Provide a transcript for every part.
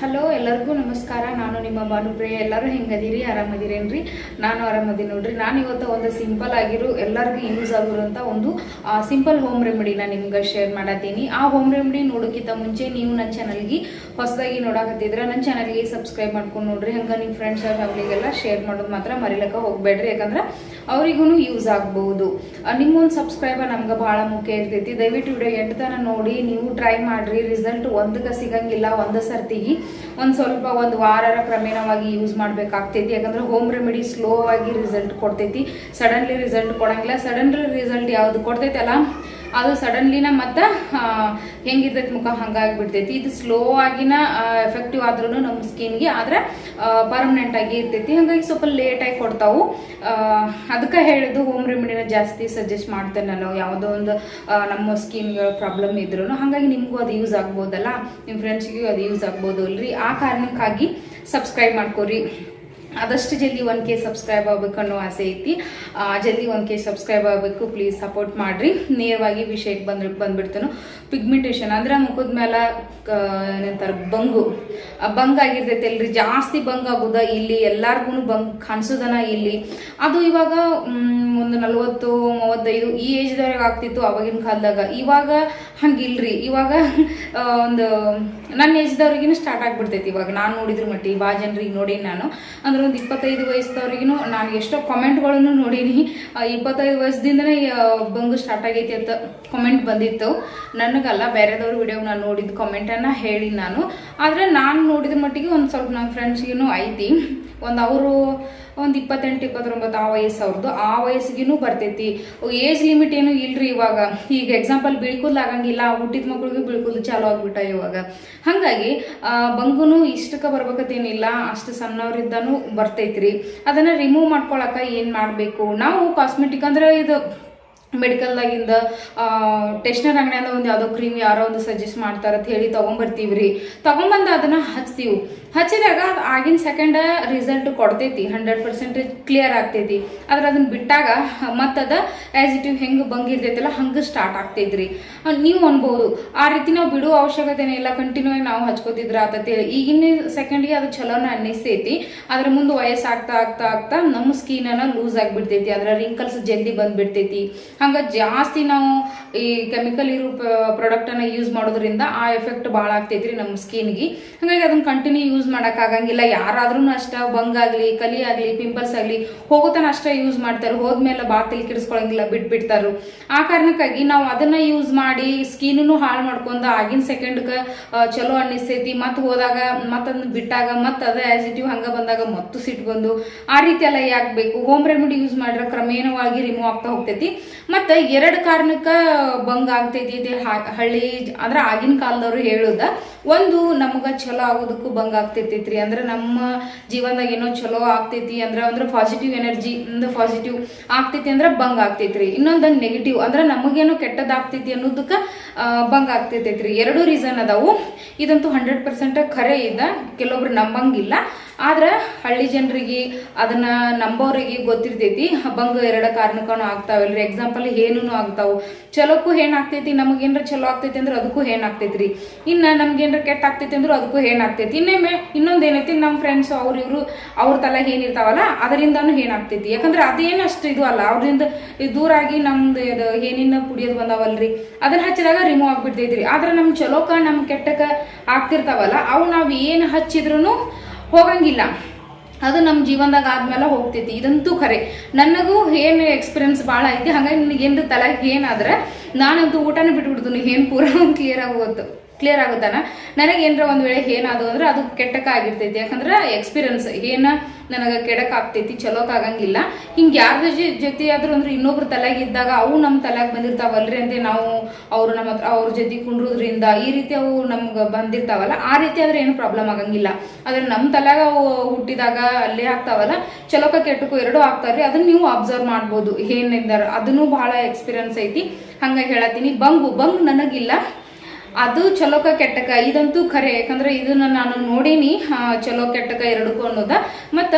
Hello, ಎಲ್ಲರಿಗೂ ನಮಸ್ಕಾರ. ನಾನು ನಿಮ್ಮ ಭಾನುಪ್ರಿಯ. ಎಲ್ಲರೂ ಹೆಂಗದಿರಿ? ಆರಾಮದಿರೇನ್ರಿ? ನಾನು ಆರಾಮದಿ ನೋಡ್ರಿ. ನಾನು ಇವತ್ತು ಒಂದು ಸಿಂಪಲ್ ಆಗಿರೋ, ಎಲ್ಲರಿಗೂ ಯೂಸ್ ಆಗಿರುವಂಥ ಒಂದು ಸಿಂಪಲ್ ಹೋಮ್ ರೆಮಿಡಿನ ನಿಮ್ಗೆ ಶೇರ್ ಮಾಡತ್ತೀನಿ ಆ ಹೋಮ್ ರೆಮಿಡಿ ನೋಡೋಕ್ಕಿಂತ ಮುಂಚೆ ನೀವು ನನ್ನ ಚಾನಲ್ಗೆ ಹೊಸದಾಗಿ ನೋಡಕತ್ತಿದ್ರೆ ನನ್ನ ಚಾನಲ್ಗೆ ಸಬ್ಸ್ಕ್ರೈಬ್ ಮಾಡ್ಕೊಂಡು ನೋಡ್ರಿ. ಹಂಗೆ ನಿಮ್ಮ ಫ್ರೆಂಡ್ಸ್ ಫ್ಯಾಮಿಲಿಗೆಲ್ಲ ಶೇರ್ ಮಾಡೋದು ಮಾತ್ರ ಮರಿಲಕ್ಕ ಹೋಗಬೇಡ್ರಿ. ಯಾಕಂದ್ರೆ ಅವರಿಗೂ ಯೂಸ್ ಆಗ್ಬಹುದು ನಿಮ್ಮೊಂದು ಸಬ್ಸ್ಕ್ರೈಬರ್ ನಮ್ಗೆ ಭಾಳ ಮುಖ್ಯ ಇರ್ತೈತಿ. ದಯವಿಟ್ಟು ವಿಡಿಯೋ ಎಂಟು ತನ ನೋಡಿ, ನೀವು ಟ್ರೈ ಮಾಡ್ರಿ. ರಿಸಲ್ಟ್ ಒಂದಕ್ಕೆ ಸಿಗಂಗಿಲ್ಲ, ಒಂದು ಸರ್ತಿಗೆ ಒಂದು ಸ್ವಲ್ಪ ಒಂದು ವಾರರ ಕ್ರಮೇಣವಾಗಿ ಯೂಸ್ ಮಾಡ್ಬೇಕಾಗ್ತೈತಿ. ಯಾಕಂದ್ರೆ ಹೋಮ್ ರೆಮಿಡಿ ಸ್ಲೋ ಆಗಿ ರಿಸಲ್ಟ್ ಕೊಡ್ತೈತಿ. ಸಡನ್ಲಿ ರಿಸಲ್ಟ್ ಕೊಡಂಗಿಲ್ಲ. ಸಡನ್ಲಿ ರಿಸಲ್ಟ್ ಯಾವ್ದು ಕೊಡ್ತೈತಲ್ಲ? ಅದು ಸಡನ್ಲಿನ ಮತ್ತೆ ಹೆಂಗಿರ್ತೈತಿ ಮುಖ ಹಂಗಾಗಿ ಬಿಡ್ತೈತಿ ಇದು ಸ್ಲೋ ಆಗಿನ ಎಫೆಕ್ಟಿವ್ ಆದ್ರೂ ನಮ್ಮ ಸ್ಕಿನ್ಗೆ ಆದ್ರೆ ಪರ್ಮನೆಂಟ್ ಆಗಿ ಇರ್ತೈತಿ. ಹಾಗಾಗಿ ಸ್ವಲ್ಪ ಲೇಟ್ ಆಗಿ ಕೊಡ್ತಾವು. ಅದಕ್ಕೆ ಹೇಳಿದ್ದು ಹೋಮ್ ರೆಮಿಡಿನ ಜಾಸ್ತಿ ಸಜೆಸ್ಟ್ ಮಾಡ್ತೇನೆ ನಾನು ಯಾವುದೋ ಒಂದು ನಮ್ಮ ಸ್ಕಿನ್ಗೆ ಪ್ರಾಬ್ಲಮ್ ಇದ್ರು ಹಾಗಾಗಿ ನಿಮಗೂ ಅದು ಯೂಸ್ ಆಗ್ಬೋದಲ್ಲ? ನಿಮ್ಮ ಫ್ರೆಂಡ್ಸ್ಗೂ ಅದು ಯೂಸ್ ಆಗ್ಬೋದು ಅಲ್ರಿ ಆ ಕಾರಣಕ್ಕಾಗಿ ಸಬ್ಸ್ಕ್ರೈಬ್ ಮಾಡ್ಕೊರಿ. ಆದಷ್ಟು ಜಲ್ದಿ ಒನ್ ಕೆ ಸಬ್ಸ್ಕ್ರೈಬ್ ಆಗಬೇಕು ಅನ್ನೋ ಆಸೆ ಐತಿ. ಜಲ್ದಿ ಒನ್ ಕೆ ಸಬ್ಸ್ಕ್ರೈಬ್ ಆಗಬೇಕು ಪ್ಲೀಸ್ ಸಪೋರ್ಟ್ ಮಾಡಿರಿ. ನೇರವಾಗಿ ವಿಷಯಕ್ಕೆ ಬಂದ್ರೆ ಬಂದ್ಬಿಡ್ತಾನು. ಪಿಗ್ಮೆಂಟೇಷನ್ ಅಂದ್ರೆ ಮುಖದ ಮೇಲೆ ಏನಂತಾರೆ, ಬಂಗು. ಆ ಬಂಗ್ ಆಗಿರ್ತೈತೆ ಅಲ್ರಿ, ಜಾಸ್ತಿ ಬಂಗ್ ಆಗುದ ಇಲ್ಲಿ ಎಲ್ಲಾರ್ಗು ಬಂಗ್ ಕಾಣಿಸೋದನ ಇಲ್ಲಿ. ಅದು ಇವಾಗ ಒಂದು ನಲ್ವತ್ತು, ಮೂವತ್ತೈದು ಈ ಏಜ್ದವ್ರಿಗೆ ಆಗ್ತಿತ್ತು ಅವಾಗಿನ ಕಾಲದಾಗ. ಇವಾಗ ಹಂಗಿಲ್ರಿ. ಇವಾಗ ಒಂದು ನನ್ನ ಏಜ್ದವ್ರಿಗಿನ ಸ್ಟಾರ್ಟ್ ಆಗಿಬಿಡ್ತೈತಿ ಇವಾಗ. ನಾನು ನೋಡಿದ್ರ ಮಟ್ಟಿ ಭಾಳ ಜನರಿಗೆ ನೋಡೀನಿ ನಾನು. ಅಂದ್ರೆ ಒಂದು ಇಪ್ಪತ್ತೈದು ವಯಸ್ಸದವ್ರಿಗೂ ನಾನು ಎಷ್ಟೋ ಕಾಮೆಂಟ್ಗಳನ್ನು ನೋಡೀನಿ. ಇಪ್ಪತ್ತೈದು ವಯಸ್ಸದಿಂದನೇ ಬಂಗು ಸ್ಟಾರ್ಟ್ ಆಗೈತಿ ಅಂತ ಕಾಮೆಂಟ್ ಬಂದಿತ್ತು. ನನಗಲ್ಲ, ಬೇರೆದವ್ರ ವಿಡಿಯೋ ನಾನು ನೋಡಿದ ಕಾಮೆಂಟನ್ನು ಹೇಳಿ ನಾನು. ಆದರೆ ನಾನು ನೋಡಿದ ಮಟ್ಟಿಗೆ ಒಂದು ಸ್ವಲ್ಪ ನನ್ನ ಫ್ರೆಂಡ್ಸ್ಗಿನೂ ಐತಿ. ಒಂದು ಅವರು ಒಂದು ಇಪ್ಪತ್ತೆಂಟು, ಇಪ್ಪತ್ತೊಂಬತ್ತು ಆ ವಯಸ್ಸು ಅವ್ರದ್ದು ಆ ವಯಸ್ಸಿಗೂ ಬರ್ತೈತಿ. ಏಜ್ ಲಿಮಿಟ್ ಏನು ಇಲ್ರಿ ಇವಾಗ. ಈಗ ಎಕ್ಸಾಂಪಲ್ ಬಿಳ್ಕುಲ್ ಆಗಂಗಿಲ್ಲ, ಹುಟ್ಟಿದ ಮಕ್ಳಿಗೂ ಬಿಳ್ಕುಲ್ ಚಾಲು ಆಗ್ಬಿಟ್ಟ ಇವಾಗ. ಹಾಗಾಗಿ ಬಂಗುನು ಇಷ್ಟಕ್ಕೆ ಬರ್ಬೇಕತ್ತೇನಿಲ್ಲ. ಅಷ್ಟು ಸಣ್ಣವ್ರಿದ್ದನೂ ಬರ್ತೈತ್ರಿ. ಅದನ್ನು ರಿಮೂವ್ ಮಾಡ್ಕೊಳಕ ಏನು ಮಾಡಬೇಕು? ನಾವು ಕಾಸ್ಮೆಟಿಕ್ ಅಂದ್ರೆ ಇದು ಮೆಡಿಕಲ್ದಾಗಿಂದ ಟೆಸ್ಟ್ನರ್ ಅಂಗಡಿಯಿಂದ ಒಂದು ಯಾವುದೋ ಕ್ರೀಮ್ ಯಾರೋ ಒಂದು ಸಜೆಸ್ಟ್ ಮಾಡ್ತಾರ ಅಂತ ಹೇಳಿ ತೊಗೊಂಬರ್ತೀವಿ ರೀ ತೊಗೊಂಬಂದು ಅದನ್ನ ಹಚ್ತೀವಿ. ಹಚ್ಚಿದಾಗ ಅದು ಆಗಿನ ಸೆಕೆಂಡ್ ರಿಸಲ್ಟ್ ಕೊಡ್ತೈತಿ ಹಂಡ್ರೆಡ್ ಪರ್ಸೆಂಟ್ ಕ್ಲಿಯರ್ ಆಗ್ತೈತಿ. ಆದ್ರೆ ಅದನ್ನ ಬಿಟ್ಟಾಗ ಮತ್ತದ ಆಸ್ ಇಟ್ ಹೆಂಗೆ ಬಂಗಿರ್ತೈತಲ್ಲ ಹಂಗೆ ಸ್ಟಾರ್ಟ್ ಆಗ್ತೈತ್ರಿ. ರೀ ನೀವು ಅನ್ಬೋದು. ಆ ರೀತಿ ನಾವು ಬಿಡುವ ಅವಶ್ಯಕತೆನೇ ಇಲ್ಲ ಕಂಟಿನ್ಯೂ ಆಗಿ ನಾವು ಹಚ್ಕೋತಿದ್ರ ಆತತಿ. ಈಗಿನ ಸೆಕೆಂಡ್ಗೆ ಅದು ಚಲೋನ ಅನ್ನಿಸ್ತೈತಿ. ಅದ್ರ ಮುಂದೆ ವಯಸ್ಸು ಆಗ್ತಾ ಆಗ್ತಾ ನಮ್ಮ ಸ್ಕಿನ್ ಅನ್ನ ಲೂಸ್ ಆಗಿಬಿಡ್ತೈತಿ. ಅದರ ರಿಂಕಲ್ಸ್ ಜಲ್ದಿ ಬಂದ್ಬಿಡ್ತೈತಿ. ಹಂಗ ಜಾಸ್ತಿ ನಾವು ಈ ಕೆಮಿಕಲ್ ಇರೋ ಪ್ರಾಡಕ್ಟ್ ಅನ್ನ ಯೂಸ್ ಮಾಡೋದ್ರಿಂದ ಆ ಎಫೆಕ್ಟ್ ಭಾಳ ಆಗ್ತೈತ್ರಿ ನಮ್ಮ ಸ್ಕಿನ್ಗೆ ಹಾಗಾಗಿ ಅದನ್ನ ಕಂಟಿನ್ಯೂ ಯೂಸ್ ಮಾಡೋಕ್ಕಾಗಂಗಿಲ್ಲ ಯಾರಾದ್ರೂ ಅಷ್ಟ ಬಂಗಾಗ್ಲಿ ಕಲಿ ಆಗ್ಲಿ ಪಿಂಪಲ್ಸ್ ಆಗ್ಲಿ ಹೋಗೋತನ ಅಷ್ಟ ಯೂಸ್ ಮಾಡ್ತಾರೆ. ಹೋದ್ಮೇಲೆ ಬಾ ತಲೆ ಕೆಡಿಸ್ಕೊಳಂಗಿಲ್ಲ, ಬಿಟ್ಬಿಡ್ತಾರು. ಆ ಕಾರಣಕ್ಕಾಗಿ ನಾವು ಅದನ್ನ ಯೂಸ್ ಮಾಡಿ ಸ್ಕಿನ್ನು ಹಾಳು ಮಾಡ್ಕೊಂಡು ಆಗಿನ ಸೆಕೆಂಡ್ಗೆ ಚಲೋ ಅನ್ನಿಸ್ತೈತಿ. ಮತ್ತೆ ಹೋದಾಗ ಮತ್ತದನ್ನ ಬಿಟ್ಟಾಗ ಮತ್ತೆ ಅದೇ ಆಸಿಟಿವ್ ಹಂಗ ಬಂದಾಗ ಮತ್ತು ಸಿಟ್ಟು ಬಂದು ಆ ರೀತಿ ಎಲ್ಲ ಯಾಕಬೇಕು ಹೋಮ್ ರೆಮಿಡಿ ಯೂಸ್ ಮಾಡಿದ್ರೆ ಕ್ರಮೇಣವಾಗಿ ರಿಮೂವ್ ಆಗ್ತಾ ಹೋಗ್ತೈತಿ. ಮತ್ತೆ ಎರಡು ಕಾರಣಕ್ಕ ಬಂಗ್ ಆಗ್ತೈತಿ ಇದು ಹಳ್ಳಿ ಅಂದ್ರೆ ಆಗಿನ ಕಾಲದವ್ರು ಹೇಳುದ, ಒಂದು ನಮಗ ಚಲೋ ಆಗೋದಕ್ಕೂ ಬಂಗ್ ಆಗ್ತೈತೈತ್ರಿ ಅಂದ್ರೆ ನಮ್ಮ ಜೀವನದಾಗ ಏನೋ ಚಲೋ ಆಗ್ತೈತಿ ಅಂದ್ರೆ ಅಂದ್ರೆ ಪಾಸಿಟಿವ್ ಎನರ್ಜಿ ಅಂದ್ರೆ ಪಾಸಿಟಿವ್ ಆಗ್ತೈತಿ ಅಂದ್ರೆ ಬಂಗ್ ಆಗ್ತೈತ್ರಿ. ಇನ್ನೊಂದು ನೆಗೆಟಿವ್ ಅಂದ್ರೆ ನಮಗೇನೋ ಕೆಟ್ಟದಾಗ್ತೈತಿ ಅನ್ನೋದಕ್ಕ ಬಂಗ್ ಆಗ್ತೈತೈತ್ರಿ ಎರಡು ರೀಸನ್ ಅದಾವು. ಇದಂತೂ ಹಂಡ್ರೆಡ್ ಪರ್ಸೆಂಟ್ ಖರೆ ಇದ. ಕೆಲವೊಬ್ರು ನಂಬಂಗಿಲ್ಲ. ಆದ್ರೆ ಹಳ್ಳಿ ಜನರಿಗೆ ಅದನ್ನ ನಂಬೋರಿಗೆ ಗೊತ್ತಿರ್ತೈತಿ. ಬಂಗ ಎರಡ ಕಾರಣಕ್ಕೂ ಆಗ್ತಾವಲ್ರಿ. ಎಕ್ಸಾಂಪಲ್ ಏನೂ ಆಗ್ತಾವು. ಚಲೋಕ್ಕೂ ಏನಾಗ್ತೈತಿ ನಮಗೇನ್ರ ಚಲೋ ಆಗ್ತೈತಿ ಅಂದ್ರೆ ಅದಕ್ಕೂ ಏನಾಗ್ತೈತ್ರಿ ಇನ್ನ ನಮ್ಗೇನ್ರ ಕೆಟ್ಟ ಆಗ್ತೈತಿ ಅಂದ್ರೆ ಅದಕ್ಕೂ ಏನಾಗ್ತೈತಿ ಇನ್ನೊಮ್ಮೆ ಇನ್ನೊಂದು ಏನೈತಿ ನಮ್ಮ ಫ್ರೆಂಡ್ಸ್ ಅವ್ರ ಇವರು ಅವ್ರ ತಲ ಏನಿರ್ತಾವಲ್ಲ ಅದರಿಂದನೂ ಏನಾಗ್ತೈತಿ ಯಾಕಂದ್ರೆ ಅದೇನು ಅಷ್ಟು ಇದು ಅಲ್ಲ. ಅವ್ರಿಂದ ದೂರ ಆಗಿ ನಮ್ದು ಇದು ಏನಿನ್ನ ಪುಡಿಯೋದು ಬಂದಾವಲ್ರಿ. ಅದನ್ನ ಹಚ್ಚಿದಾಗ ರಿಮೂವ್ ಆಗ್ಬಿಡ್ತೈತ್ರಿ. ಆದ್ರೆ ನಮ್ ಚಲೋಕ ನಮ್ ಕೆಟ್ಟಕ ಆಗ್ತಿರ್ತಾವಲ್ಲ, ಅವು ನಾವು ಏನು ಹಚ್ಚಿದ್ರು ಹೋಗಂಗಿಲ್ಲ. ಅದು ನಮ್ಮ ಜೀವನದಾಗ ಆದ್ಮೇಲೆ ಹೋಗ್ತೈತಿ. ಇದಂತೂ ಖರೆ. ನನಗೂ ಏನು ಎಕ್ಸ್ಪೀರಿಯನ್ಸ್ ಭಾಳ ಐತಿ. ಹಾಗಾಗಿ ನನಗೆ ಏನು ತಲೆ ಏನಾದ್ರೆ ನಾನಂತೂ ಊಟನೇ ಬಿಟ್ಬಿಡ್ತೀನಿ. ಏನು ಪೂರ ಕ್ಲಿಯರ್ ಆಗೋದು ಕ್ಲಿಯರ್ ಆಗುತ್ತಾನ? ನನಗೆ ಏನರ ಒಂದು ವೇಳೆ ಏನಾದು ಅಂದ್ರೆ ಅದು ಕೆಟ್ಟಕ ಆಗಿರ್ತೈತಿ ಯಾಕಂದ್ರೆ ಎಕ್ಸ್ಪೀರಿಯನ್ಸ್ ಏನ ನನಗೆ ಕೆಡಕ್ ಆಗ್ತೈತಿ, ಚಲೋಕ್ ಆಗಂಗಿಲ್ಲ. ಹಿಂಗೆ ಯಾರ್ದ ಜೊತೆ ಆದ್ರೂ ಅಂದ್ರೆ ಇನ್ನೊಬ್ರು ತಲೆಗಿದ್ದಾಗ ಅವು ನಮ್ಮ ತಲೆಗೆ ಬಂದಿರ್ತಾವಲ್ರಿ ಅಂತ ನಾವು ಅವ್ರು ನಮ್ಮ ಹತ್ರ, ಅವ್ರ ಜೊತೆ ಕುಂಡ್ರೋದ್ರಿಂದ ಈ ರೀತಿ ಅವು ನಮ್ಗೆ ಬಂದಿರ್ತಾವಲ್ಲ, ಆ ರೀತಿ ಆದ್ರೆ ಏನು ಪ್ರಾಬ್ಲಮ್ ಆಗಂಗಿಲ್ಲ. ಆದ್ರೆ ನಮ್ಮ ತಲೆಗ ಹುಟ್ಟಿದಾಗ ಅಲ್ಲೇ ಆಗ್ತಾವಲ್ಲ, ಚಲೋಕ ಕೆಟ್ಟಕ್ಕೂ ಎರಡೂ ಆಗ್ತಾವ್ರಿ. ಅದನ್ನ ನೀವು ಅಬ್ಸರ್ವ್ ಮಾಡ್ಬೋದು. ಏನಿದ್ದಾರೆ ಅದನ್ನು ಬಹಳ ಎಕ್ಸ್ಪೀರಿಯನ್ಸ್ ಐತಿ. ಹಂಗಾಗಿ ಹೇಳತ್ತೀನಿ. ಬಂಗು, ಬಂಗ್ ನನಗಿಲ್ಲ. ಅದು ಚಲೋಕ ಕೆಟ್ಟಕ? ಇದಂತೂ ಖರೆ. ಯಾಕಂದ್ರೆ ಇದನ್ನ ನಾನು ನೋಡೀನಿ. ಚಲೋ ಕೆಟ್ಟಕ ಎರಡಕ್ಕೂ ಅನ್ನೋದ. ಮತ್ತ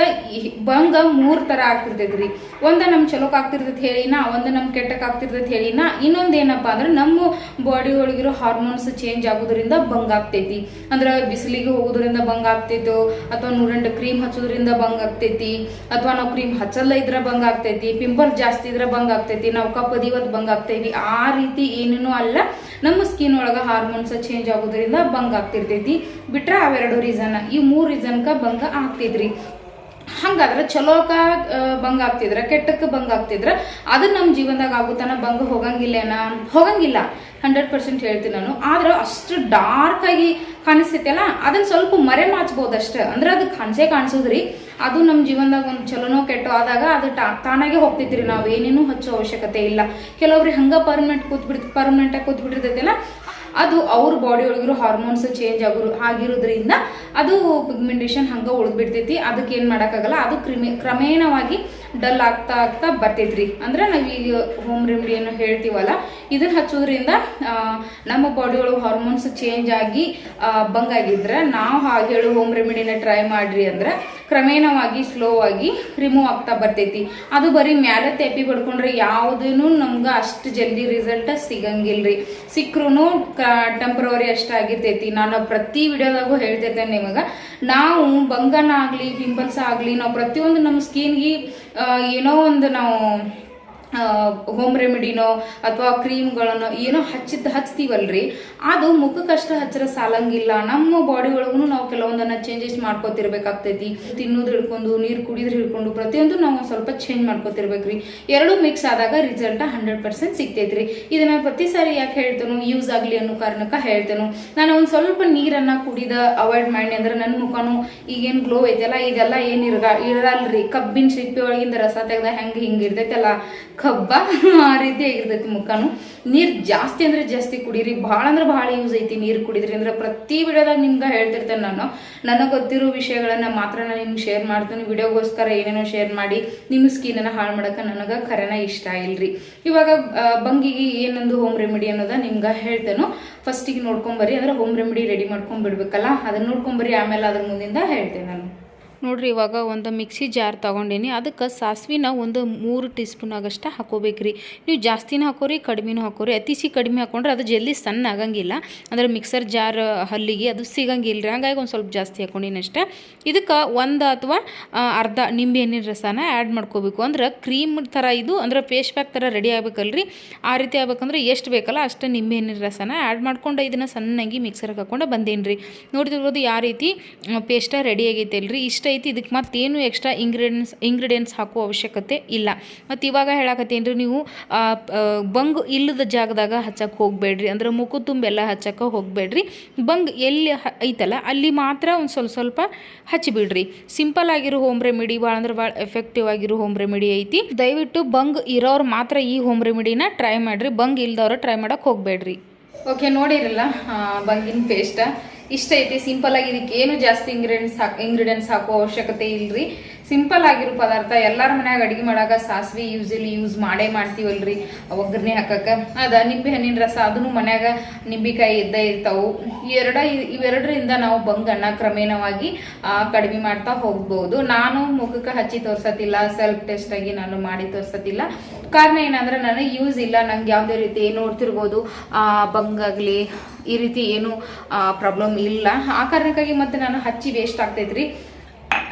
ಭಂಗ ಮೂರ್ ತರ ಆಗ್ತಿರ್ತೈತ್ರಿ. ಒಂದ ನಮ್ ಚಲೋಕ್ ಆಗ್ತಿರ್ತೈತಿ ಹೇಳಿನ, ಒಂದ್ ನಮ್ ಕೆಟ್ಟಕ್ ಆಗ್ತಿರ್ತೈತಿ ಹೇಳಿನ. ಇನ್ನೊಂದ್ ಏನಪ್ಪಾ ಅಂದ್ರೆ ನಮ್ಮ ಬಾಡಿ ಒಳಗಿರೋ ಹಾರ್ಮೋನ್ಸ್ ಚೇಂಜ್ ಆಗೋದ್ರಿಂದ ಬಂಗ್ ಆಗ್ತೈತಿ. ಅಂದ್ರೆ ಬಿಸಿಲಿಗೆ ಹೋಗೋದ್ರಿಂದ ಬಂಗ್ ಆಗ್ತೈತೋ, ಅಥವಾ ನೂರೆಂಟು ಕ್ರೀಮ್ ಹಚ್ಚೋದ್ರಿಂದ ಬಂಗ್ ಆಗ್ತೈತಿ, ಅಥವಾ ನಾವು ಕ್ರೀಮ್ ಹಚ್ಚಲ್ಲ ಇದ್ರ ಬಂಗ್ ಆಗ್ತೈತಿ ಪಿಂಪಲ್ ಜಾಸ್ತಿ ಇದ್ರ ಬಂಗ್ ಆಗ್ತೈತಿ, ನಾವು ಕಪ್ ಅದಿವತ್ ಬಂಗ್ ಆಗ್ತೈತಿ. ಆ ರೀತಿ ಏನೇನೂ ಅಲ್ಲ. ನಮ್ಮ ಸ್ಕಿನ್ ಒಳಗ ಹಾರ್ಮೋನ್ಸ್ ಚೇಂಜ್ ಆಗೋದ್ರಿಂದ ಬಂಗ್ ಆಗ್ತಿರ್ತೈತಿ. ಬಿಟ್ರೆ ಅವೆರಡು ರೀಸನ್ ಈ ಮೂರ್ ರೀಸನ್ಕ ಬಂಗ್ ಆಗ್ತೈತ್ರಿ ಹಂಗಾದ್ರೆ ಚಲೋಕ ಭಂಗ ಆಗ್ತಿದ್ರ ಕೆಟ್ಟಕ್ಕೆ ಭಂಗ ಆಗ್ತಿದ್ರ ಅದು ನಮ್ಮ ಜೀವನದಾಗ ಆಗುತ್ತಾನ ಭಂಗ ಹೋಗಂಗಿಲ್ಲೇನ? ಹೋಗಂಗಿಲ್ಲ. ಹಂಡ್ರೆಡ್ ಪರ್ಸೆಂಟ್ ಹೇಳ್ತೀನಿ ನಾನು. ಆದ್ರೆ ಅಷ್ಟು ಡಾರ್ಕ್ ಆಗಿ ಕಾಣಿಸ್ತೈತಲ್ಲ, ಅದನ್ನ ಸ್ವಲ್ಪ ಮರೆ ಮಾಚ್ಬೋದಷ್ಟೇ. ಅಂದ್ರೆ ಅದು ಕಾಣಿಸೇ ಕಾಣಿಸೋದ್ರಿ. ಅದು ನಮ್ಮ ಜೀವನದಾಗ ಒಂದು ಚಲೋನೋ ಕೆಟ್ಟೋ ಆದಾಗ ಅದು ತಾನಾಗೆ ಹೋಗ್ತೈತ್ರಿ ನಾವು ಏನೇನು ಹಚ್ಚೋ ಅವಶ್ಯಕತೆ ಇಲ್ಲ. ಕೆಲವ್ರಿಗೆ ಹಂಗ ಪರ್ಮನೆಂಟ್ ಕೂತ್ ಬಿಡ್ ಪರ್ಮನೆಂಟ್ ಆಗಿ ಕೂತ್ ಬಿಟ್ಟಿರ್ತೈತಲ್ಲ ಅದು ಅವ್ರ ಬಾಡಿ ಒಳಗಿರೋ ಹಾರ್ಮೋನ್ಸ್ ಚೇಂಜ್ ಆಗಿರೋ ಆಗಿರೋದ್ರಿಂದ ಅದು ಪಿಗ್ಮೆಂಟೇಷನ್ ಹಂಗ ಉಳಿದ್ಬಿಡ್ತೈತಿ. ಅದಕ್ಕೆ ಏನು ಮಾಡೋಕ್ಕಾಗಲ್ಲ, ಅದು ಕ್ರಿಮಿ ಕ್ರಮೇಣವಾಗಿ ಡಲ್ ಆಗ್ತಾ ಆಗ್ತಾ ಬರ್ತೈತ್ರಿ. ಅಂದ್ರೆ ನಾವೀಗ ಹೋಮ್ ರೆಮಿಡಿ ಏನು ಹೇಳ್ತೀವಲ್ಲ ಇದನ್ನ ಹಚ್ಚೋದ್ರಿಂದ ನಮ್ಮ ಬಾಡಿ ಒಳಗೆ ಹಾರ್ಮೋನ್ಸ್ ಚೇಂಜ್ ಆಗಿ ಬಂಗಾಗಿದ್ರೆ ನಾವು ಹಾಗೆ ಹೇಳೋ ಹೋಮ್ ರೆಮಿಡಿನ ಟ್ರೈ ಮಾಡ್ರಿ ಅಂದ್ರೆ ಕ್ರಮೇಣವಾಗಿ ಸ್ಲೋ ಆಗಿ ರಿಮೂವ್ ಆಗ್ತಾ ಬರ್ತೈತಿ. ಅದು ಬರೀ ಮ್ಯಾಲ ತೆಪ್ಪಿ ಪಡ್ಕೊಂಡ್ರೆ ಯಾವುದೂ ನಮ್ಗೆ ಅಷ್ಟು ಜಲ್ದಿ ರಿಸಲ್ಟ್ ಸಿಗಂಗಿಲ್ರಿ. ಸಿಕ್ಕರೂ ಟೆಂಪ್ರವರಿ ಅಷ್ಟು ಆಗಿರ್ತೈತಿ. ನಾನು ಪ್ರತಿ ವಿಡಿಯೋದಾಗೂ ಹೇಳ್ತಿರ್ತೇನೆ ನಿಮಗೆ. ನಾವು ಬಂಗನ ಆಗಲಿ ಪಿಂಪಲ್ಸ್ ಆಗಲಿ, ನಾವು ಪ್ರತಿಯೊಂದು ನಮ್ಮ ಸ್ಕಿನ್ಗೆ ಏನೋ ಒಂದು ನಾವು ಹೋಮ್ ರೆಮಿಡಿನೋ ಅಥವಾ ಕ್ರೀಮ್ಗಳನ್ನೋ ಏನೋ ಹಚ್ಚಿದ್ದು ಹಚ್ತೀವಲ್ರಿ? ಅದು ಮುಖಕ್ಕಷ್ಟ ಹಚ್ಚರ ಸಾಲಂಗಿಲ್ಲ. ನಮ್ಮ ಬಾಡಿ ಒಳಗೂ ನಾವು ಕೆಲವೊಂದನ್ನ ಚೇಂಜಸ್ ಮಾಡ್ಕೋತಿರ್ಬೇಕಾಗ್ತೈತಿ. ತಿನ್ನೋದು ಹಿಡ್ಕೊಂಡು, ನೀರು ಕುಡಿದ್ರೆ ಹಿಡ್ಕೊಂಡು ಪ್ರತಿಯೊಂದು ನಾವು ಸ್ವಲ್ಪ ಚೇಂಜ್ ಮಾಡ್ಕೋತಿರ್ಬೇಕ್ರಿ. ಎರಡು ಮಿಕ್ಸ್ ಆದಾಗ ರಿಸಲ್ಟ್ ಹಂಡ್ರೆಡ್ ಪರ್ಸೆಂಟ್ ಸಿಗ್ತೈತ್ರಿ. ಇದನ್ನ ಪ್ರತಿ ಸಾರಿ ಯಾಕೆ ಹೇಳ್ತೇನೋ ಯೂಸ್ ಆಗಲಿ ಅನ್ನೋ ಕಾರಣಕ್ಕೆ ಹೇಳ್ತೇನೆ. ನಾನು ಒಂದು ಸ್ವಲ್ಪ ನೀರನ್ನ ಕುಡಿದ ಅವಾಯ್ಡ್ ಮಾಡಿ ಅಂದ್ರೆ ನನ್ನ ಮುಖನು ಈಗೇನು ಗ್ಲೋ ಐತಲ್ಲ, ಇದೆಲ್ಲ ಏನು ಇರಗ ಇರಲ್ರಿ. ಕಬ್ಬಿನ ಸಿಪ್ಪೆ ಒಳಗಿಂದ ರಸ ತೆಗ್ದ ಹೆಂಗೆ ಹಿಂಗೆ ಇರ್ತೈತಲ್ಲ. ಕಬ್ಬ ಆ ರೀತಿ ಆಗಿರ್ತೈತಿ ಮುಖಾನು. ನೀರು ಜಾಸ್ತಿ ಅಂದ್ರೆ ಜಾಸ್ತಿ ಕುಡೀರಿ. ಭಾಳ ಅಂದ್ರೆ ಭಾಳ ಯೂಸ್ ಐತಿ ನೀರು ಕುಡಿದ್ರಿ ಅಂದ್ರೆ ಪ್ರತಿ ವಿಡಿಯೋದಾಗ ನಿಮ್ಗೆ ಹೇಳ್ತಿರ್ತೇನೆ ನಾನು. ನನಗೆ ಗೊತ್ತಿರೋ ವಿಷಯಗಳನ್ನ ಮಾತ್ರ ನಾನು ನಿಮ್ಗೆ ಶೇರ್ ಮಾಡ್ತೀನಿ. ವಿಡಿಯೋಗೋಸ್ಕರ ಏನೇನೋ ಶೇರ್ ಮಾಡಿ ನಿಮ್ಮ ಸ್ಕಿನ್ನ ಹಾಳು ಮಾಡಕ್ಕೆ ನನಗೆ ಖರೇನ ಇಷ್ಟ ಇಲ್ರಿ. ಇವಾಗ ಬಂಗಿಗೆ ಏನೊಂದು ಹೋಮ್ ರೆಮಿಡಿ ಅನ್ನೋದ ನಿಮ್ಗೆ ಹೇಳ್ತೇನೋ. ಫಸ್ಟಿಗೆ ನೋಡ್ಕೊಂಬರ್ರಿ ಅಂದ್ರೆ ಹೋಮ್ ರೆಮಿಡಿ ರೆಡಿ ಮಾಡ್ಕೊಂಡ್ಬಿಡ್ಬೇಕಲ್ಲ ಅದನ್ನ ನೋಡ್ಕೊಂಬರ್ರಿ ಆಮೇಲೆ ಅದ್ರ ಮುಂದಿಂದ ಹೇಳ್ತೇನೆ ನಾನು. ನೋಡ್ರಿ ಇವಾಗ ಒಂದು ಮಿಕ್ಸಿ ಜಾರ್ ತೊಗೊಂಡೀನಿ. ಅದಕ್ಕೆ ಸಾಸಿವೆನ ಒಂದು ಮೂರು ಟೀ ಸ್ಪೂನ್ ಹಾಕೋಬೇಕು ಹಾಕೋಬೇಕ್ರಿ. ನೀವು ಜಾಸ್ತಿನೂ ಹಾಕೋರಿ, ಕಡಿಮೆನೂ ಹಾಕೋರಿ. ಅತಿಸಿ ಕಡಿಮೆ ಹಾಕೊಂಡ್ರೆ ಅದು ಜಲ್ದಿ ಸಣ್ಣ ಆಗಂಗಿಲ್ಲ. ಅಂದ್ರೆ ಮಿಕ್ಸರ್ ಜಾರ್ ಹಲ್ಲಿಗೆ ಅದು ಸಿಗಂಗಿಲ್ಲ ರೀ ಹಂಗಾಗಿ ಒಂದು ಸ್ವಲ್ಪ ಜಾಸ್ತಿ ಹಾಕೊಂಡಿನಿ ಅಷ್ಟೇ. ಇದಕ್ಕೆ ಒಂದು ಅಥವಾ ಅರ್ಧ ನಿಂಬೆ ಹಣ್ಣಿನ ರಸನ ಆ್ಯಡ್ ಮಾಡ್ಕೋಬೇಕು. ಅಂದ್ರೆ ಕ್ರೀಮ್ ಥರ ಇದು, ಅಂದ್ರೆ ಪೇಸ್ಟ್ ಪ್ಯಾಕ್ ಥರ ರೆಡಿ ಆಗಬೇಕಲ್ರಿ. ಆ ರೀತಿ ಆಗ್ಬೇಕಂದ್ರೆ ಎಷ್ಟು ಬೇಕಲ್ಲ ಅಷ್ಟು ನಿಂಬೆ ಹಣ್ಣಿನ ರಸನ ಆ್ಯಡ್ ಮಾಡ್ಕೊಂಡು ಇದನ್ನು ಸಣ್ಣಗೆ ಮಿಕ್ಸರ್ಗೆ ಹಾಕ್ಕೊಂಡು ಬಂದೇನಿ ರೀ ನೋಡ್ತಿರ್ಬೋದು ಯಾವ ರೀತಿ ಪೇಸ್ಟ ರೆಡಿ ಆಗೈತೆ ಅಲ್ರಿ ಇಷ್ಟ ಐತಿ ಇದಕ್ಕೆ ಮತ್ತೇನು ಎಕ್ಸ್ಟ್ರಾ ಇಂಗ್ರೀಡಿಯೆಂಟ್ಸ್ ಇಂಗ್ರೀಡಿಯೆಂಟ್ಸ್ ಹಾಕೋ ಅವಶ್ಯಕತೆ ಇಲ್ಲ. ಮತ್ತು ಇವಾಗ ಹೇಳಕತ್ತೇನು ರೀ ನೀವು ಬಂಗ್ ಇಲ್ಲದ ಜಾಗದಾಗ ಹಚ್ಚಕ್ಕೆ ಹೋಗಬೇಡ್ರಿ. ಅಂದ್ರೆ ಮುಖ ತುಂಬೆಲ್ಲ ಹಚ್ಚಕ್ಕೆ ಹೋಗಬೇಡ್ರಿ. ಬಂಗ್ ಎಲ್ಲಿ ಐತಲ್ಲ, ಅಲ್ಲಿ ಮಾತ್ರ ಒಂದು ಸ್ವಲ್ಪ ಸ್ವಲ್ಪ ಹಚ್ಚಿಬಿಡ್ರಿ ಸಿಂಪಲ್ ಆಗಿರೋ ಹೋಮ್ ರೆಮಿಡಿ ಭಾಳ ಅಂದ್ರೆ ಭಾಳ ಎಫೆಕ್ಟಿವ್ ಆಗಿರೋ ಹೋಮ್ ರೆಮಿಡಿ ಐತಿ. ದಯವಿಟ್ಟು ಬಂಗ್ ಇರೋರು ಮಾತ್ರ ಈ ಹೋಮ್ ರೆಮಿಡಿನ ಟ್ರೈ ಮಾಡ್ರಿ. ಬಂಗ್ ಇಲ್ದವ್ರು ಟ್ರೈ ಮಾಡಕ್ಕೆ ಹೋಗಬೇಡ್ರಿ. ಓಕೆ ನೋಡಿರಲ್ಲ ಬಂಗಿನ ಪೇಸ್ಟ ಇಷ್ಟ ಐತಿ ಸಿಂಪಲ್ ಆಗಿ ಇದಕ್ಕೆ ಏನು ಜಾಸ್ತಿ ಇಂಗ್ರೀಡಿಯೆಂಟ್ಸ್ ಹಾಕ್ ಇಂಗ್ರೀಡಿಯೆಂಟ್ಸ್ ಹಾಕೋ ಅವಶ್ಯಕತೆ ಇಲ್ರಿ. ಸಿಂಪಲ್ ಆಗಿರೋ ಪದಾರ್ಥ ಎಲ್ಲರ ಮನ್ಯಾಗ ಅಡಿಗೆ ಮಾಡಾಕ ಸಾಸ್ವಿ ಯೂಸಲಿ ಯೂಸ್ ಮಾಡೇ ಮಾಡ್ತೀವಲ್ರಿ. ಒಗ್ಗರಣೆ ಹಾಕಕ್ಕ ಅದ ನಿಂಬೆ ಹಣ್ಣಿನ ರಸ ಅದನ್ನು ಮನ್ಯಾಗ ನಿಂಬೆಕಾಯಿ ಇದ್ದೇ ಇರ್ತಾವು. ಎರಡ ಇವೆರಡರಿಂದ ನಾವು ಬಂಗನ್ನ ಕ್ರಮೇಣವಾಗಿ ಕಡಿಮೆ ಮಾಡ್ತಾ ಹೋಗ್ಬೋದು. ನಾನು ಮುಖಕ್ಕೆ ಹಚ್ಚಿ ತೋರ್ಸತಿಲ್ಲ ಸೆಲ್ಫ್ ಟೆಸ್ಟ್ ಆಗಿ ನಾನು ಮಾಡಿ ತೋರ್ಸತಿಲ್ಲ. ಕಾರಣ ಏನಂದ್ರೆ ನನಗೆ ಯೂಸ್ ಇಲ್ಲ ನಂಗೆ ಯಾವುದೇ ರೀತಿ ನೋಡ್ತಿರ್ಬೋದು ಆ, ಬಂಗಾಗ್ಲಿ ಈ ರೀತಿ ಏನು ಪ್ರಾಬ್ಲಮ್ ಇಲ್ಲ. ಆ ಕಾರಣಕ್ಕಾಗಿ ಮತ್ತೆ ನಾನು ಹಚ್ಚಿ ವೇಸ್ಟ್ ಆಗ್ತೈತ್ರಿ.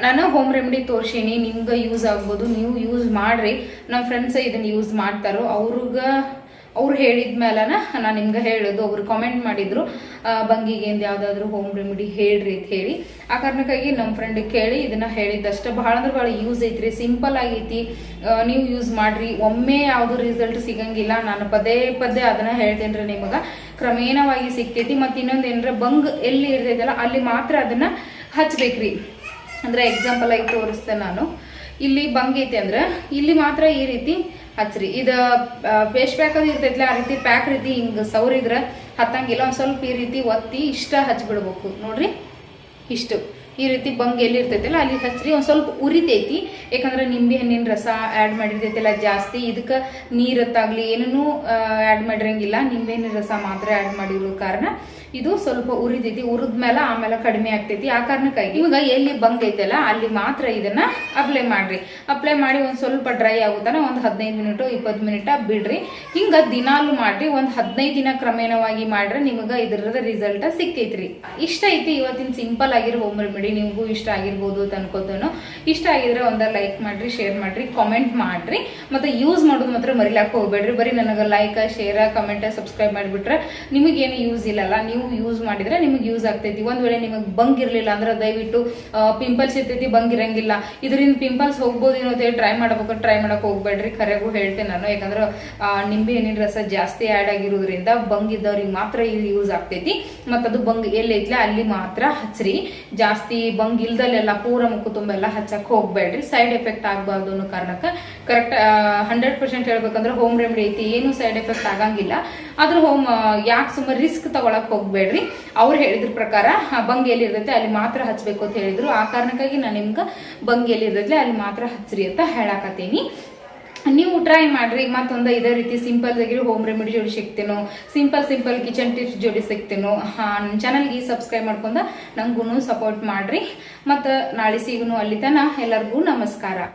ನಾನು ಹೋಮ್ ರೆಮಿಡಿ ತೋರ್ಸೀನಿ, ನಿಮ್ಗೆ ಯೂಸ್ ಆಗ್ಬೋದು, ನೀವು ಯೂಸ್ ಮಾಡಿರಿ. ನಮ್ಮ ಫ್ರೆಂಡ್ಸ್ ಇದನ್ನ ಯೂಸ್ ಮಾಡ್ತಾರೋ, ಅವ್ರಿಗೆ, ಅವ್ರು ಹೇಳಿದ ಮೇಲೆ ನಾನು ನಿಮ್ಗೆ ಹೇಳೋದು. ಅವರು ಕಾಮೆಂಟ್ ಮಾಡಿದ್ರು ಬಂಗಿಗೇಂದು ಯಾವುದಾದ್ರೂ ಹೋಮ್ ರೆಮಿಡಿ ಹೇಳ್ರಿ ಅಂತ ಹೇಳಿ. ಆ ಕಾರಣಕ್ಕಾಗಿ ನಮ್ಮ ಫ್ರೆಂಡಿಗೆ ಕೇಳಿ ಇದನ್ನು ಹೇಳಿದ್ದಷ್ಟೇ ಭಾಳ ಅಂದ್ರೆ ಭಾಳ ಯೂಸ್ ಐತ್ರಿ ಸಿಂಪಲ್ ಆಗೈತಿ. ನೀವು ಯೂಸ್ ಮಾಡಿರಿ. ಒಮ್ಮೆ ಯಾವುದು ರಿಸಲ್ಟ್ ಸಿಗಂಗಿಲ್ಲ, ನಾನು ಪದೇ ಪದೇ ಅದನ್ನು ಹೇಳ್ತೇನೆ ರೀ ನಿಮಗೆ. ಕ್ರಮೇಣವಾಗಿ ಸಿಗ್ತೈತಿ. ಮತ್ತು ಇನ್ನೊಂದು ಏನರ ಬಂಗ್ ಎಲ್ಲಿ ಇರ್ತೈತಲ್ಲ, ಅಲ್ಲಿ ಮಾತ್ರ ಅದನ್ನು ಹಚ್ಬೇಕ್ರಿ. ಅಂದ್ರೆ ಎಕ್ಸಾಂಪಲ್ ಆಗಿ ತೋರಿಸ್ತೇನೆ ನಾನು. ಇಲ್ಲಿ ಬಂಗೈತೆ ಅಂದ್ರೆ, ಇಲ್ಲಿ ಮಾತ್ರ ಈ ರೀತಿ ಹಚ್ಚ್ರಿ ಇದು ಫೇಸ್ ಪ್ಯಾಕ್ ಅದು ಇರ್ತೈತಿಲ್ಲ ಆ ರೀತಿ ಪ್ಯಾಕ್ ರೀತಿ ಹಿಂಗೆ ಸೌರಿದ್ರೆ ಹತ್ತಂಗಿಲ್ಲ, ಒಂದು ಸ್ವಲ್ಪ ಈ ರೀತಿ ಒತ್ತಿ ಇಷ್ಟ ಹಚ್ಬಿಡ್ಬೇಕು. ನೋಡ್ರಿ, ಇಷ್ಟು. ಈ ರೀತಿ ಬಂಗ್ ಎಲ್ಲಿ ಇರ್ತೈತಲ್ಲ, ಅಲ್ಲಿ ಹಚ್ರಿ. ಒಂದು ಸ್ವಲ್ಪ ಉರಿತೈತಿ. ಯಾಕಂದ್ರೆ ನಿಂಬೆ ಹಣ್ಣಿನ ರಸ ಆ್ಯಡ್ ಮಾಡಿರ್ತೈತಿಲ್ಲ ಜಾಸ್ತಿ. ಇದಕ್ಕೆ ನೀರತ್ತಾಗ್ಲಿ ಏನೂ ಆ್ಯಡ್ ಮಾಡಿರಂಗಿಲ್ಲ. ನಿಂಬೆ ಹಣ್ಣಿನ ರಸ ಮಾತ್ರ ಆ್ಯಡ್ ಮಾಡಿರೋ ಕಾರಣ. ಇದು ಸ್ವಲ್ಪ ಉರಿತೈತಿ ಉರಿದ್ಮೇಲೆ ಆಮೇಲೆ ಕಡಿಮೆ ಆಗ್ತೈತಿ. ಆ ಕಾರಣಕ್ಕಾಗಿ ಇವಾಗ ಎಲ್ಲಿ ಬಂಗ್ ಐತಲ್ಲ ಅಲ್ಲಿ ಮಾತ್ರ ಇದನ್ನ ಅಪ್ಲೈ ಮಾಡ್ರಿ. ಅಪ್ಲೈ ಮಾಡಿ ಒಂದ್ ಸ್ವಲ್ಪ ಡ್ರೈ ಆಗುತ್ತಾನ, ಒಂದ್ ಹದಿನೈದು ಮಿನಿಟು ಇಪ್ಪತ್ತು ಮಿನಿಟ ಬಿಡ್ರಿ. ಹಿಂಗ ದಿನಾಲು ಮಾಡ್ರಿ, ಒಂದ್ ಹದಿನೈದು ದಿನ ಕ್ರಮೇಣವಾಗಿ ಮಾಡ್ರೆ ನಿಮಗೆ ಇದರದ ರಿಸಲ್ಟ್ ಸಿಕ್ತೈತ್ರಿ ಇಷ್ಟ ಐತಿ ಇವತ್ತಿನ ಸಿಂಪಲ್ ಆಗಿರೋ ಹೋಮ್ ರೆಮಿಡಿ ನಿಮಗೂ ಇಷ್ಟ ಆಗಿರ್ಬೋದು ಅಂತ ಅನ್ಕೋತೇನು. ಇಷ್ಟ ಆಗಿದ್ರೆ ಒಂದ ಲೈಕ್ ಮಾಡ್ರಿ ಶೇರ್ ಮಾಡ್ರಿ ಕಾಮೆಂಟ್ ಮಾಡ್ರಿ. ಮತ್ತೆ ಯೂಸ್ ಮಾಡೋದು ಮಾತ್ರ ಮರಿಲಾಕ ಹೋಗ್ಬೇಡ್ರಿ. ಬರೀ ನನಗೆ ಲೈಕ್ ಶೇರ್ ಕಮೆಂಟ್ ಸಬ್ಸ್ಕ್ರೈಬ್ ಮಾಡಿಬಿಟ್ರೆ ನಿಮಗೇನು ಯೂಸ್ ಇಲ್ಲಲ್ಲ, ನೀವು ಯೂಸ್ ಮಾಡಿದ್ರೆ ನಿಮಗೆ ಯೂಸ್ ಆಗ್ತೈತಿ. ಒಂದ್ ವೇಳೆ ನಿಮಗೆ ಬಂಗ್ ಇರಲಿಲ್ಲ ಅಂದ್ರೆ ದಯವಿಟ್ಟು ಪಿಂಪಲ್ಸ್ ಇರ್ತೈತಿ ಬಂಗ್ ಇರಂಗಿಲ್ಲ. ಇದರಿಂದ ಪಿಂಪಲ್ಸ್ ಹೋಗ್ಬೋದು ಅಂತ ಹೇಳಿ ಟ್ರೈ ಮಾಡ್ಬೇಕು ಟ್ರೈ ಮಾಡಕ್ ಹೋಗ್ಬೇಡ್ರಿ. ಕರೆಗೂ ಹೇಳ್ತೇನೆ ನಾನು. ಯಾಕಂದ್ರೆ ನಿಂಬೆ ಹಣ್ಣಿನ ರಸ ಜಾಸ್ತಿ ಆ್ಯಡ್ ಆಗಿರೋದ್ರಿಂದ ಬಂಗ್ ಇದ್ದವ್ರಿಗೆ ಮಾತ್ರ ಇದು ಯೂಸ್ ಆಗ್ತೈತಿ. ಮತ್ತೆ ಅದು ಬಂಗ್ ಎಲ್ಲೈತ್ಲ ಅಲ್ಲಿ ಮಾತ್ರ ಹಚ್ಚ್ರಿ ಜಾಸ್ತಿ ಬಂಗ್ ಇಲ್ದಲ್ಲೆಲ್ಲ ಪೂರ ಮುಖ ತುಂಬ ಎಲ್ಲ ಹಚ್ಚಕ್ ಹೋಗ್ಬೇಡ್ರಿ. ಸೈಡ್ ಎಫೆಕ್ಟ್ ಆಗಬಾರ್ದು ಅನ್ನೋ ಕಾರಣಕ್ಕೆ. ಕರೆಕ್ಟ್ ಹಂಡ್ರೆಡ್ ಪರ್ಸೆಂಟ್ ಹೇಳ್ಬೇಕಂದ್ರೆ ಹೋಮ್ ರೆಮಿಡಿ ಐತಿ. ಏನು ಸೈಡ್ ಎಫೆಕ್ಟ್ ಆಗಂಗಿಲ್ಲ. ಆದ್ರೆ ಹೋಮ್ ಯಾಕೆ ಸುಮ್ಮನೆ ರಿಸ್ಕ್ ತಗೊಳಕ್ ಹೋಗ್ಬೇಡ್ರಿ. ಅವ್ರು ಹೇಳಿದ್ರ ಪ್ರಕಾರ ಬಂಗ್ ಎಲ್ಲಿ ಇರ್ತೈತೆ ಅಲ್ಲಿ ಮಾತ್ರ ಹಚ್ಬೇಕು ಅಂತ ಹೇಳಿದ್ರು. ಆ ಕಾರಣಕ್ಕಾಗಿ ನಾನು ನಿಮ್ಗೆ ಬಂಗ್ ಎಲ್ಲಿ ಇರ್ತೈತೆ ಅಲ್ಲಿ ಮಾತ್ರ ಹಚ್ರಿ ಅಂತ ಹೇಳಾಕತ್ತೀನಿ. ನೀವು ಟ್ರೈ ಮಾಡ್ರಿ, ಮತ್ತೊಂದು ಇದೇ ರೀತಿ ಸಿಂಪಲ್ ಆಗಿರೋ ಹೋಮ್ ರೆಮಿಡಿ ಜೋಡಿ ಸಿಗ್ತೇನೋ ಸಿಂಪಲ್ ಸಿಂಪಲ್ ಕಿಚನ್ ಟಿಪ್ಸ್ ಜೋಡಿ ಸಿಗ್ತೇನೋ ನನ್ನ ಚಾನಲ್ಗೆ ಸಬ್ಸ್ಕ್ರೈಬ್ ಮಾಡ್ಕೊಂಡ ನಂಗೂ ಸಪೋರ್ಟ್ ಮಾಡ್ರಿ. ಮತ್ತು ನಾಳೆ ಸಿಗುನು ಅಲ್ಲಿ ತನ ಎಲ್ಲರಿಗೂ ನಮಸ್ಕಾರ.